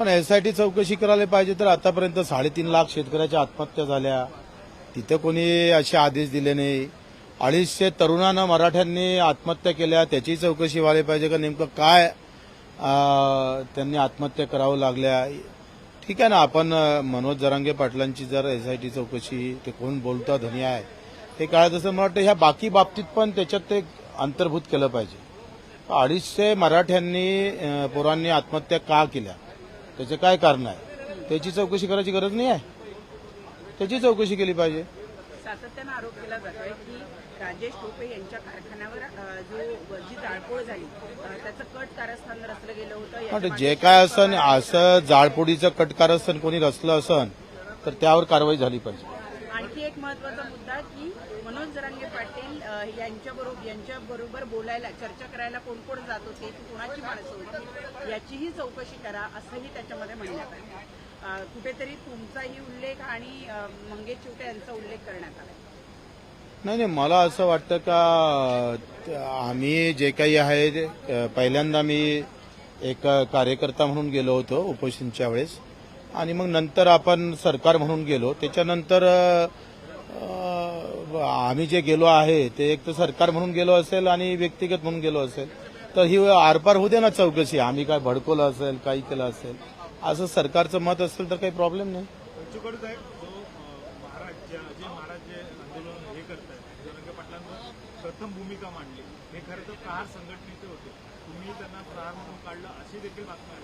पण एसआयटी चौकशी करायला पाहिजे तर आतापर्यंत साडेतीन लाख शेतकऱ्याच्या आत्महत्या झाल्या. तिथे कोणी असे आदेश दिले नाही. अडीचशे तरुणांना मराठ्यांनी आत्महत्या केल्या. त्याची चौकशी व्हायला पाहिजे का? नेमकं काय त्यांनी आत्महत्या करावं लागल्या? ठीक आहे ना आपण मनोज जरांगे पाटलांची जर एसआयटी चौकशी ते कोण बोलता धनी आहे. हे काय असं मला वाटतं ह्या बाकी बाबतीत पण त्याच्यात ते अंतर्भूत केलं पाहिजे. अडीचशे मराठ्यांनी पोरांनी आत्महत्या का केल्या? त्याचे काय कारण आहे? त्याची चौकशी करायची गरज नाही आहे? त्याची चौकशी केली पाहिजे. सातत्यानं आरोप केला जातोय की राजेश टोपे यांच्या कारखान्यावर अ, जो जी जाळपोळ झाली अ, त्याचं कट कारस्थान रचलं गेलं होतं. पण याच्यामागे जे काय असन असं जाळपोडीचं कटकार असन कोणी रचलं असन तर त्यावर कारवाई झाली पाहिजे. आणखी एक महत्त्वाचा मुद्दा की मनोज जरांगे पाटील यांच्याबरोबर यांच्याबरोबर बोलायला चर्चा करायला कोण कोण जात होते कोणाची माणसं होती याचीही चौकशी करा असंही त्याच्यामध्ये म्हणण्यात आलं. कुठेतरी तुमचाही उल्लेख आणि मंगेश चिवटे यांचा उल्लेख करण्यात आला. नाही नाही मला असं वाटतं का आम्ही जे काही आहे पहिल्यांदा मी एक कार्यकर्ता म्हणून गेलो होतो उपोषणच्या वेळेस. आणि मग नंतर आपण सरकार म्हणून गेलो. त्याच्यानंतर आम्ही जे गेलो आहे ते एक तर सरकार म्हणून गेलो असेल आणि व्यक्तिगत म्हणून गेलो असेल. तर ही आरपार होऊ दे ना चौकशी. आम्ही काय भडकवलं असेल काही केलं असेल. असं सरकारचं मत असेल तर काही प्रॉब्लेम नाही. प्रथम भूमिका मांडली. खरं तर प्रहार संघटनेचे होते. तुम्ही त्यांना प्रहार म्हणून काढलं अशी देखील आल्या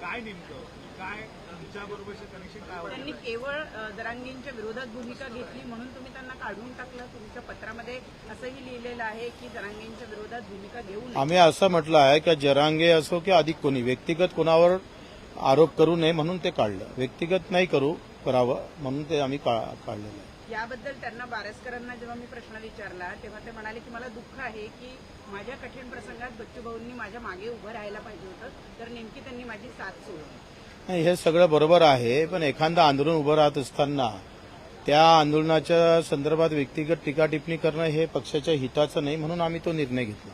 काय नेमकं? काय तुमच्याबरोबरचे कनेक्शन काय होतं? त्यांनी केवळ अ, जरांगींच्या विरोधात भूमिका घेतली म्हणून तुम्ही त्यांना काढून टाकलं. तुमच्या पत्रामध्ये असंही लिहिलेलं आहे की जरांगींच्या विरोधात भूमिका घेऊ नये. आम्ही असं म्हटलं आहे की जरांगे असो की अधिक कोणी व्यक्तिगत कोणावर आरोप करू नये म्हणून ते काढलं. व्यक्तिगत नाही करू करावं म्हणून ते आम्ही का- काढलेलं आहे. याबद्दल त्यांना बारसकरांना जेव्हा मी प्रश्न विचारला तेव्हा ते म्हणाले की मला दुःख आहे की माझ्या कठीण प्रसंगात बच्चू भाऊंनी माझ्या मागे उभं राहायला पाहिजे होतं तर नेमकी त्यांनी माझी साथ सोडली हे सगळं बरोबर आहे पण एखादं आंदोलन उभं राहत असताना त्या आंदोलनाच्या संदर्भात व्यक्तिगत टीका टिप्पणी करणं हे पक्षाच्या हिताचं नाही म्हणून आम्ही तो निर्णय घेतला.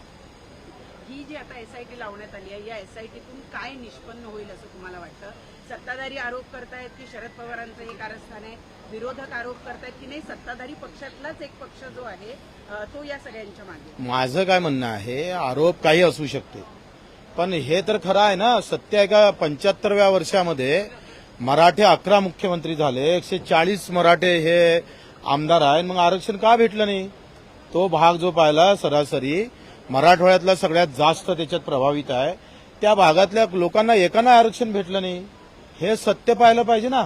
ही जी आता एसआयटी लावण्यात आली आहे या एसआयटीतून काय निष्पन्न होईल असं तुम्हाला वाटतं? सत्ताधारी आरोप करतायत की शरद पवारांचं हे कारस्थान आहे. विरोधक आरोप करतायत की नाही सत्ताधारी पक्षातलाच एक पक्ष जो आहे तो या सगळ्यांच्या मागे माझं काय म्हणणं आहे आरोप काही असू शकते. पण हे तर खरं आहे ना सत्य एका पंच्याहत्तरव्या वर्षामध्ये मराठे अकरा मुख्यमंत्री झाले एकशे चाळीस मराठे हे आमदार आहे मग आरक्षण का भेटलं नाही? तो भाग जो पाहिला सरासरी मराठवाड्यातला सगळ्यात जास्त त्याच्यात प्रभावित आहे. त्या भागातल्या लोकांना एकाना आरक्षण भेटलं नाही. हे सत्य पाहिलं पाहिजे ना.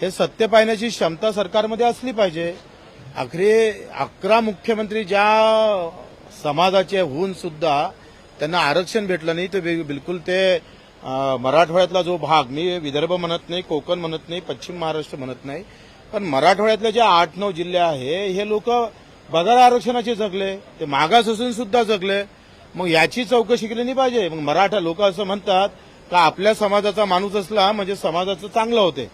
हे सत्य पाहण्याची क्षमता सरकारमध्ये असली पाहिजे. अखरे अकरा मुख्यमंत्री ज्या समाजाचे होऊन सुद्धा त्यांना आरक्षण भेटलं नाही तर बिलकुल ते मराठवाड्यातला जो भाग मी विदर्भ म्हणत नाही कोकण म्हणत नाही पश्चिम महाराष्ट्र म्हणत नाही पण मराठवाड्यातले जे आठ नऊ जिल्हे आहे हे लोक बघा आरक्षणाचे जगले ते मागास असून सुद्धा जगले. मग याची चौकशी केली नाही पाहिजे. मग मराठा लोक असं म्हणतात का आपल्या समाजाचा माणूस असला म्हणजे समाजाचं चांगलं होते.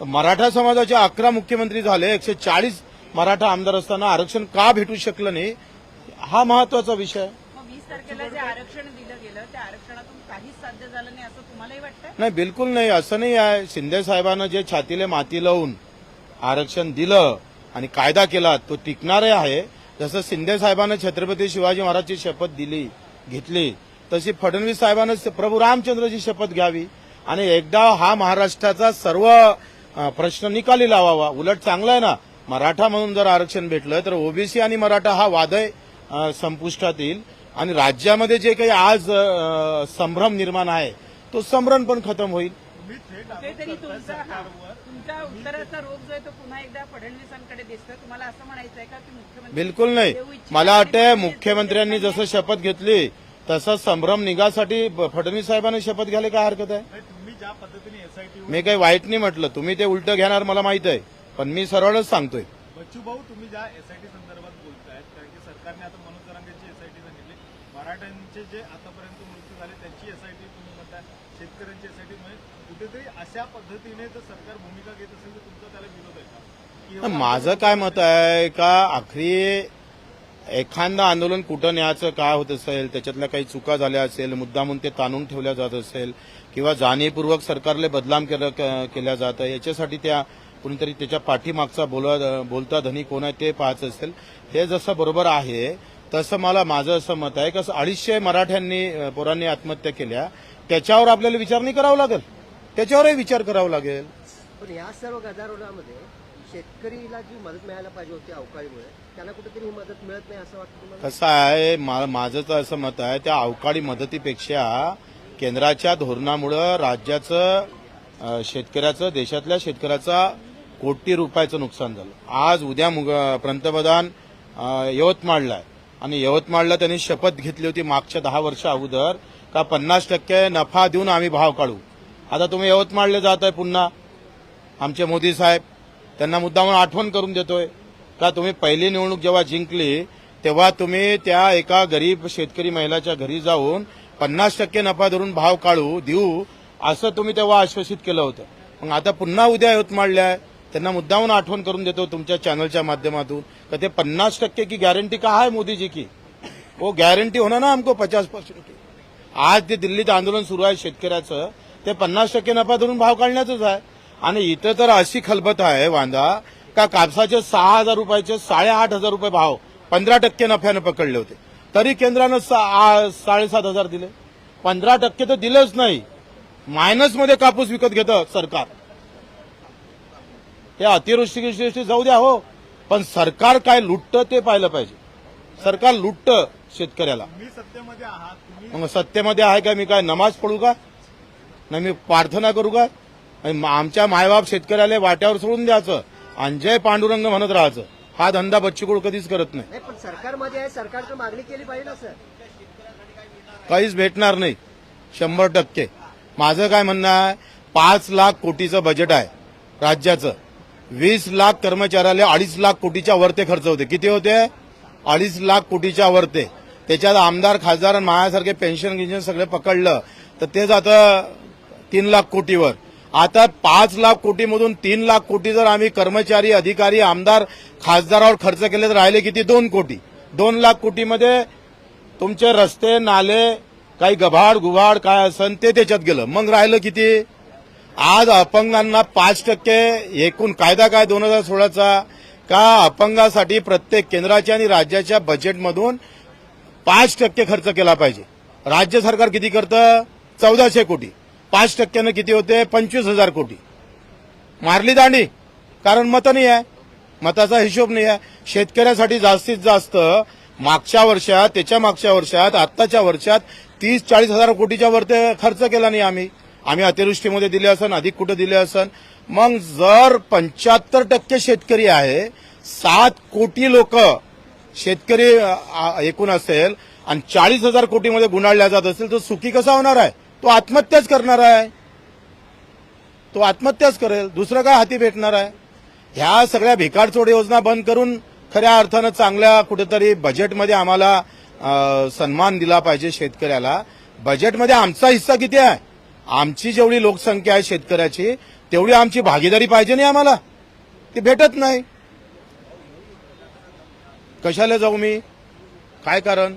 मराठा समाजाचे अकरा मुख्यमंत्री झाले एकशे चाळीस मराठा आमदार असताना आरक्षण का भेटू शकलं नाही? हा महत्त्वाचा विषय नाही बिलकुल नाही. असं नाही आहे. शिंदे साहेबांना जे छातीले माती लावून आरक्षण दिलं आणि कायदा केला तो टिकणारे आहे. जसं शिंदे साहेबांना छत्रपती शिवाजी महाराजची शपथ दिली घेतली तशी फडणवीस साहेबांना प्रभू रामचंद्रची शपथ घ्यावी. आणि एकदा हा महाराष्ट्राचा सर्व प्रश्न निकाली लावावा. उलट चांगला आहे ना? मराठा म्हणून जर आरक्षण भेटलं तर ओबीसी आणि मराठा हा वादय संपुष्टात येईल. आणि राज्यामध्ये जे काही आज संभ्रम निर्माण आहे तो संभ्रम पण खतम होईल. बिलकुल नाही. मला आणि वाटतं फडणवीस मुख्यमंत्र्यांनी जसं शपथ घेतली तसं संभ्रम निघासाठी फडणवीस साहेबांनी शपथ घ्यायला काय हरकत आहे? नाही, तुम्ही ज्या पद्धतीने एसआयटी मी काही वाईट नाही म्हटलं तुम्ही ते उलटं घेणार मला माहीत आहे पण मी सरळच सांगतोय. बच्चू भाऊ तुम्ही ज्या एसआयटी संदर्भात बोलतायत कारण की सरकारने आता मनोज जरांगेची एसआयटी सांगितली मराठ्यांचे जे आतापर्यंत मृत्यू झाले त्यांची एसआयटी तुम्ही म्हणताय शेतकऱ्यांची एसआयटी म्हणजे कुठेतरी अशा पद्धतीने जर सरकार भूमिका घेत असेल तर तुमचा त्याला विरोध आहे का? माझं काय मत आहे का आखरी एखादं आंदोलन कुठं न्यायचं काय होत असेल त्याच्यातल्या काही चुका झाल्या असेल मुद्दामून ते ताणून ठेवल्या जात असेल किंवा जाणीवपूर्वक सरकारले बदनाम केलं क- केल्या जात आहे याच्यासाठी त्या कुणीतरी त्याच्या पाठीमागचा बोला बोलता धनी कोण आहे ते पाहायचं असेल. हे जसं बरोबर आहे तसं मला माझं असं मत आहे कसं अडीचशे मराठ्यांनी पोरांनी आत्महत्या केल्या त्याच्यावर आपल्याला विचार नाही करावा लागेल. त्याच्यावरही विचार करावा लागेल. पण या सर्व गदारोळामध्ये शेतकरीला जी मदत मिळायला पाहिजे होती अवकाळीमुळे त्यांना कुठेतरी ही मदत मिळत नाही असं वाटतं कसं आहे मा- माझं तर असं मत आहे त्या अवकाळी मदतीपेक्षा केंद्राच्या धोरणामुळं राज्याचं शेतकऱ्याचं देशातल्या शेतकऱ्याचा कोटी रुपयाचं नुकसान झालं. आज उद्या मुग पंतप्रधान यवतमाळला आहे. आणि यवतमाळला त्यांनी शपथ घेतली होती मागच्या दहा वर्ष अगोदर का पन्नास टक्के नफा देऊन आम्ही भाव काढू. आता तुम्ही यवतमाळला जात आहे पुन्हा. आमचे मोदी साहेब त्यांना मुद्दामून आठवण करून देतोय का तुम्ही पहिली निवडणूक जेव्हा जिंकली तेव्हा तुम्ही त्या एका गरीब शेतकरी महिलाच्या घरी जाऊन पन्नास टक्के नफा धरून भाव काढू देऊ असं तुम्ही तेव्हा आश्वासित केलं होतं. मग आता पुन्हा उद्या यवतमाळल्या आहे त्यांना मुद्दामून आठवण करून देतो तुमच्या चॅनलच्या माध्यमातून का ते पन्नास टक्के की गॅरंटी का आहे मोदीजी की? वो गॅरंटी होणार ना हमको पचास पर्सेंट. की आज ते दिल्लीत आंदोलन सुरू आहे शेतकऱ्याचं ते पन्नास टक्के नफा धरून भाव काढण्याचंच आहे. आणि इथं तर अशी खलबत आहे वांदा का कापसाचे सहा हजार रुपयाचे साडेआठ हजार रुपये भाव पंधरा टक्के नफ्यानं पकडले होते. तरी केंद्रानं सा- साडेसात हजार दिले. पंधरा टक्के तर दिलेच नाही. मायनसमध्ये कापूस विकत घेतं सरकार. हे अतिवृष्टी जाऊ द्या हो. पण सरकार काय लुटतं ते पाहिलं पाहिजे. सरकार लुटतं शेतकऱ्याला. सत्तेमध्ये आहात मग सत्तेमध्ये आहे का मी काय? नमाज पडू का? नाही मी प्रार्थना करू का? आमच्या मायबाप शेतकऱ्याला वाट्यावर सोडून द्यायचं. आणि जय पांडुरंग म्हणत राहायचं. हा धंदा बच्चूकुळ कधीच करत नाही. पण सरकारमध्ये आहे सरकारकडे मागणी केली पाहिजे ना सर. काहीच भेटणार नाही. शंभर टक्के. माझं काय म्हणणं आहे पाच लाख कोटीचं बजेट आहे राज्याचं. वीस लाख कर्मचाऱ्याला अडीच लाख कोटीच्या वरते खर्च होते. किती होते? अडीच लाख कोटीच्या वरते. त्याच्यात आमदार खासदार आणि माझ्यासारखे पेन्शन गिन्शन सगळे पकडलं. तर ते जातं तीन लाख कोटीवर. आता पाच लाख कोटीमधून तीन लाख कोटी जर आम्ही कर्मचारी अधिकारी आमदार खासदारावर खर्च केले तर राहिले किती? दोन कोटी. दोन लाख कोटीमध्ये तुमचे रस्ते नाले काही गभाड गुभाड काय असन ते त्याच्यात गेलं. मग राहिलं किती? आज अपंगांना पाच टक्के एकूण कायदा काय दोन हजार सोळाचा? का अपंगासाठी प्रत्येक केंद्राच्या आणि राज्याच्या बजेटमधून पाच टक्के खर्च केला पाहिजे? राज्य सरकार किती करतं? चौदाशे कोटी. पाच टक्क्यानं किती होते? पंचवीस हजार कोटी. मारली दांडी. कारण मतं नाही आहे. मताचा हिशोब नाही आहे. शेतकऱ्यासाठी जास्तीत जास्त मागच्या वर्षात त्याच्या मागच्या वर्षात आत्ताच्या वर्षात तीस चाळीस हजार कोटीच्या वर ते खर्च केला नाही आम्ही. आम्ही अतिवृष्टीमध्ये दिले असन अधिक कुठं दिले असन. मग जर पंच्याहत्तर टक्के शेतकरी आहे सात कोटी लोक शेतकरी एकूण असेल आणि चाळीस हजार कोटीमध्ये गुंडाळल्या जात असेल तर सुखी कसा होणार आहे? तो आत्महत्याच करणार आहे. तो आत्महत्याच करेल. दुसरं काय हाती भेटणार आहे? ह्या सगळ्या भिकारचोड योजना बंद करून खऱ्या अर्थानं चांगल्या कुठेतरी बजेटमध्ये आम्हाला सन्मान दिला पाहिजे शेतकऱ्याला. बजेटमध्ये आमचा हिस्सा किती आहे? आमची जेवढी लोकसंख्या आहे शेतकऱ्याची तेवढी आमची भागीदारी पाहिजे नाही आम्हाला. ती भेटत नाही. कशाला जाऊ मी? काय कारण?